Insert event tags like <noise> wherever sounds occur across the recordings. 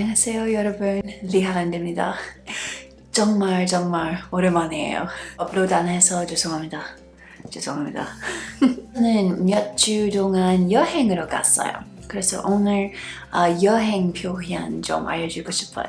안녕하세요 여러분. 리하란드입니다. 정말 정말 오랜만이에요. 업로드 안 해서 죄송합니다. 죄송합니다. <laughs> 저는 몇 주 동안 여행으로 갔어요. 그래서 오늘 어, 여행 표현 좀 알려주고 싶어요.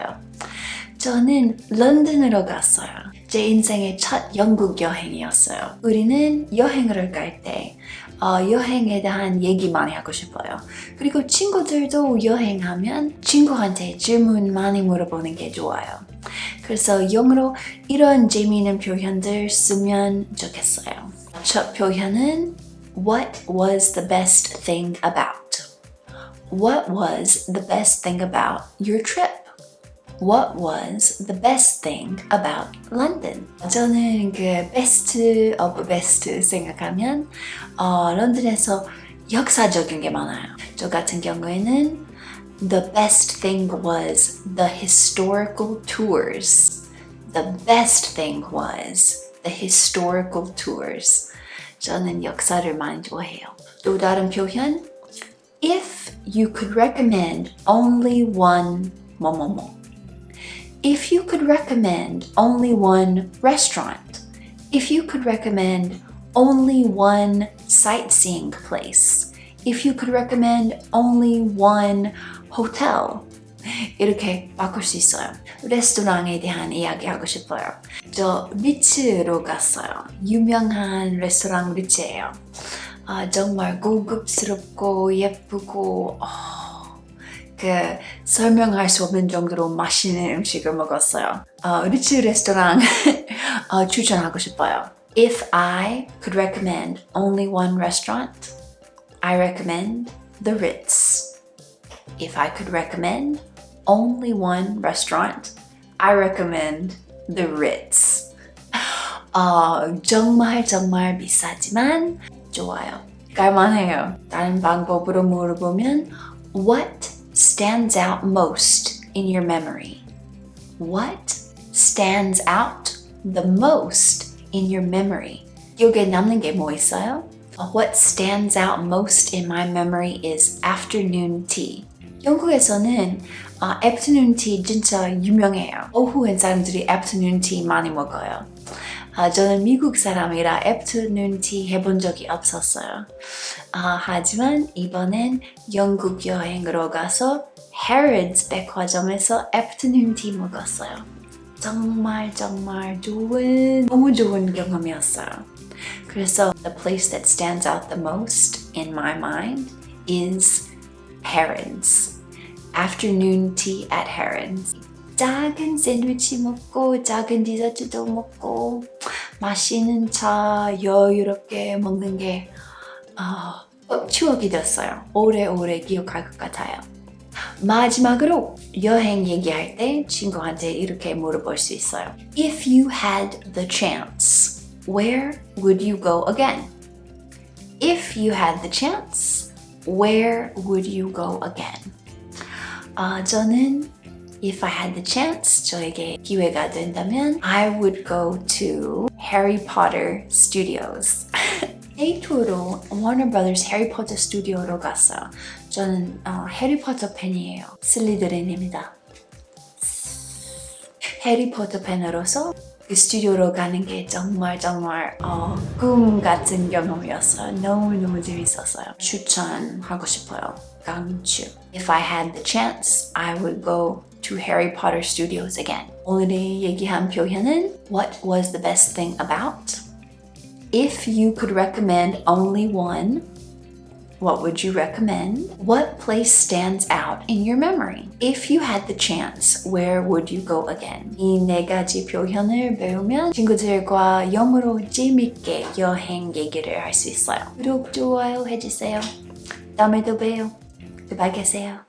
저는 런던으로 갔어요. 제 인생의 첫 영국 여행이었어요. 우리는 여행을 갈 때 어, 여행에 대한 얘기 많이 하고 싶어요. 그리고 친구들도 여행하면 친구한테 질문 많이 물어보는 게 좋아요. 그래서 영어로 이런 재미있는 표현들 쓰면 좋겠어요. 첫 표현은 What was the best thing about? What was the best thing about your trip? What was the best thing about London? 저는 그 best of best 생각하면 어, 런던에서 역사적인 게 많아요. 저 같은 경우에는 the best thing was the historical tours. The best thing was the historical tours. 저는 역사를 많이 좋아해요. 또 다른 표현 If you could recommend only one 뭐뭐뭐 If you could recommend only one restaurant, if you could recommend only one sightseeing place, if you could recommend only one hotel, 이렇게 바꿀 수 있어요. 레스토랑에 대한 이야기 하고 싶어요. 저 리츠로 갔어요. 유명한 레스토랑 리츠예요. 아, 정말 고급스럽고 예쁘고 어, 그 설명할 수 없는 정도로 맛있는 음식을 먹었어요. 어, 리츠 레스토랑 어, 추천하고 싶어요. If I could recommend only one restaurant, I recommend the Ritz. If I could recommend only one restaurant, I recommend the Ritz. 어, 정말 정말 비싸지만 좋아요. 갈만해요. 다른 방법으로 물어보면 What stands out most in your memory? What stands out the most in your memory? 기억에 남는 게 뭐 있어요? What stands out most in my memory is afternoon tea. 영국에서는 어, afternoon tea 진짜 유명해요. 오후엔 사람들이 afternoon tea 많이 먹어요. 아, 저는 미국 사람이라 애프터눈 티 해본 적이 없었어요. 아, 하지만 이번엔 영국 여행으로 가서 Harrods 백화점에서 애프터눈 티 먹었어요. 정말 정말 좋은 너무 좋은 경험이었어요. 그래서 the place that stands out the most in my mind is Harrods. Afternoon tea at Harrods. 작은 샌드위치 먹고 작은 디저트도 먹고 맛있는 차 여유롭게 먹는 게 어, 추억이 됐어요. 오래오래 기억할 것 같아요. 마지막으로 여행 얘기할 때 친구한테 이렇게 물어볼 수 있어요. If you had the chance, where would you go again? If you had the chance, where would you go again? 아, 저는 If I had the chance, 저에게 기회가 된다면 I would go to Harry Potter Studios. <laughs> 데이트로 Warner Brothers Harry Potter 스튜디오로 갔어요. 저는 어, 해리포터 팬이에요. 슬리드린입니다. 해리포터 팬으로서 그 스튜디오로 가는 게 정말 정말 어, 꿈 같은 경험이었어요. 너무너무 재밌었어요. 추천하고 싶어요. 강추. If I had the chance, I would go to Harry Potter Studios again. 오늘의 얘기한 표현은 What was the best thing about? If you could recommend only one, what would you recommend? What place stands out in your memory? If you had the chance, where would you go again? 이 네 가지 표현을 배우면 친구들과 영어로 재밌게 여행 얘기를 할 수 있어요. 구독, 좋아요 해주세요. 다음에 또 봬요. 고맙게 계세요.